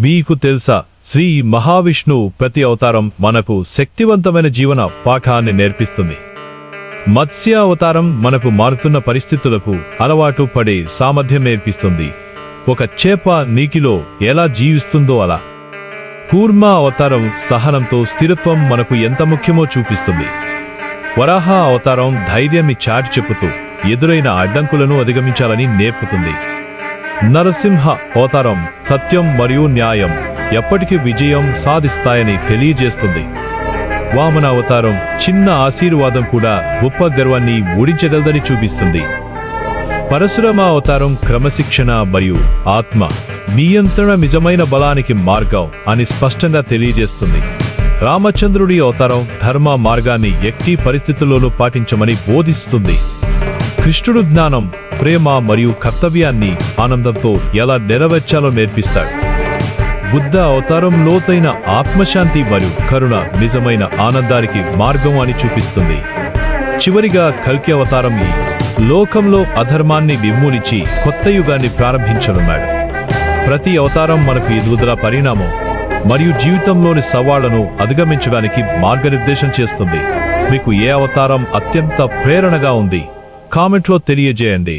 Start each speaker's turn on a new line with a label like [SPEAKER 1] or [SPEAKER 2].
[SPEAKER 1] మీకు తెలుసా శ్రీ మహావిష్ణువు ప్రతి అవతారం మనకు శక్తివంతమైన జీవన పాఠాన్ని నేర్పిస్తుంది. మత్స్య అవతారం మనకు మారుతున్న పరిస్థితులకు అలవాటు పడే సామర్థ్యం నేర్పిస్తుంది. ఒక చేప నీకిలో ఎలా జీవిస్తుందో అలా. కూర్మ అవతారం సహనంతో స్థిరత్వం మనకు ఎంత ముఖ్యమో చూపిస్తుంది. వరాహ అవతారం ధైర్యాన్ని చాటి చెప్పుతూ ఎదురైన అడ్డంకులను అధిగమించాలని నేర్పుతుంది. నరసింహ అవతారం సత్యం మరియు న్యాయం ఎప్పటికీ విజయం సాధిస్తాయని తెలియజేస్తుంది. వామన అవతారం చిన్న ఆశీర్వాదం కూడా గొప్ప గర్వాన్ని ఓడించగలదని చూపిస్తుంది. పరశురామ అవతారం క్రమశిక్షణ మరియు ఆత్మ నియంత్రణ నిజమైన బలానికి మార్గం అని స్పష్టంగా తెలియజేస్తుంది. రామచంద్రుడి అవతారం ధర్మ మార్గాన్ని ఎట్టి పరిస్థితుల్లోనూ పాటించమని బోధిస్తుంది. కృష్ణుడు జ్ఞానం ప్రేమ మరియు కర్తవ్యాన్ని ఆనందంతో ఎలా నెరవేర్చాలో నేర్పిస్తాడు. బుద్ధ అవతారం లోతైన ఆత్మశాంతి మరియు కరుణ నిజమైన ఆనందానికి మార్గం అని చూపిస్తుంది. చివరిగా కల్కి అవతారం లోకంలో అధర్మాన్ని నిర్మూలించి కొత్త యుగాన్ని ప్రారంభించనున్నాడు. ప్రతి అవతారం మనకు ఎదుగుదల పరిణామం మరియు జీవితంలోని సవాళ్ళను అధిగమించడానికి మార్గనిర్దేశం చేస్తుంది. మీకు ఏ అవతారం అత్యంత ప్రేరణగా ఉంది? కామెంట్లో తెలియజేయండి